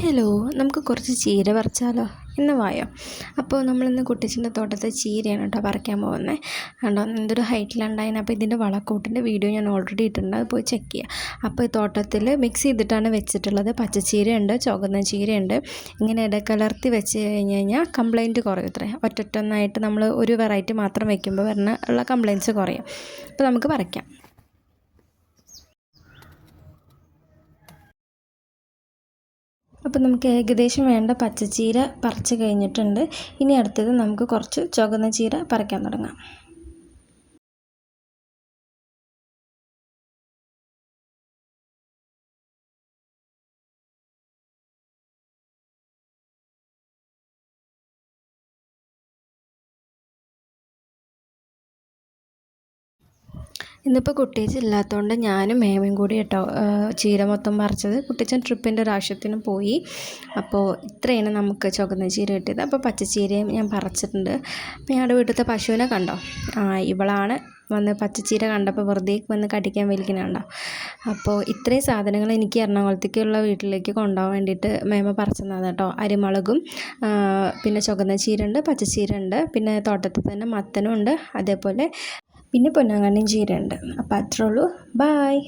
Hello നമുക്ക് കുറച്ച് ചീര പറിച്ചാലോ? ഇന്ന് വായോ? അപ്പോൾ നമ്മളിന്ന് കുട്ടിച്ചിന്റെ തോട്ടത്തെ ചീരയാണ് കേട്ടോ പറിക്കാൻ പോകുന്നത്. കണ്ടോ എന്തൊരു ഹൈറ്റിലുണ്ടായിന് അപ്പോൾ ഇതിന്റെ വളക്കൂട്ടിന്റെ വീഡിയോ ഞാൻ ഓൾറെഡി ഇട്ടിട്ടുണ്ട്. അത് പോയി ചെക്ക് ചെയ്യുക അപ്പോൾ തോട്ടത്തിൽ മിക്സ് ചെയ്തിട്ടാണ് വെച്ചിട്ടുള്ളത്. പച്ചച്ചീരയുണ്ട് ചുവന്ന ചീരയുണ്ട്. ഇങ്ങനെ ഇടക്കലർത്തി വെച്ച് കഴിഞ്ഞ് കഴിഞ്ഞാൽ കംപ്ലയിന്റ് കുറയും ഇത്രേ. ഒറ്റൊറ്റൊന്നായിട്ട് നമ്മൾ ഒരു വെറൈറ്റി മാത്രം വെക്കുമ്പോൾ വരുന്ന ഉള്ള കംപ്ലയിന്റ്സ് കുറയും. അപ്പോൾ നമുക്ക് പറിക്കാം. അപ്പോൾ നമുക്ക് ഏകദേശം വേണ്ട പച്ചച്ചീര പറിച്ച് കഴിഞ്ഞിട്ടുണ്ട്. ഇനി അടുത്തത് നമുക്ക് കുറച്ച് ചുവന്ന ചീര പറിക്കാൻ തുടങ്ങാം. ഇന്നിപ്പോൾ കുട്ടീച്ച് ഇല്ലാത്തതുകൊണ്ട് ഞാനും മേമയും കൂടി കേട്ടോ ചീര മൊത്തം പറിച്ചത്. കുട്ടിച്ചൻ ട്രിപ്പിന്റെ ഒരു ആവശ്യത്തിന് പോയി. അപ്പോൾ ഇത്രയാണ് നമുക്ക് ചുവന്ന ചീര കിട്ടിയത്. അപ്പോൾ പച്ചച്ചീരയും ഞാൻ പറിച്ചിട്ടുണ്ട്. അപ്പോൾ ഞങ്ങളുടെ വീട്ടിലത്തെ പശുവിനെ കണ്ടോ? ആ ഇവളാണ് വന്ന് പച്ചച്ചീര കണ്ടപ്പോൾ വെറുതെ വന്ന് കടിക്കാൻ വലിക്കുന്നുണ്ടോ അപ്പോൾ ഇത്രയും സാധനങ്ങൾ എനിക്ക് എറണാകുളത്തേക്കുള്ള വീട്ടിലേക്ക് കൊണ്ടുപോകാൻ വേണ്ടിയിട്ട് മേമ പറിച്ചതാണ് കേട്ടോ. അരിമുളകും പിന്നെ ചുവന്ന ചീര ഉണ്ട് പച്ചച്ചീര ഉണ്ട് പിന്നെ തോട്ടത്തിൽ തന്നെ മത്തനും ഉണ്ട് അതേപോലെ പിന്നെ പൊന്നാങ്കണ്ണിയും ചീരയുണ്ട് അപ്പോൾ അത്രേ ഉള്ളൂ. ബായ്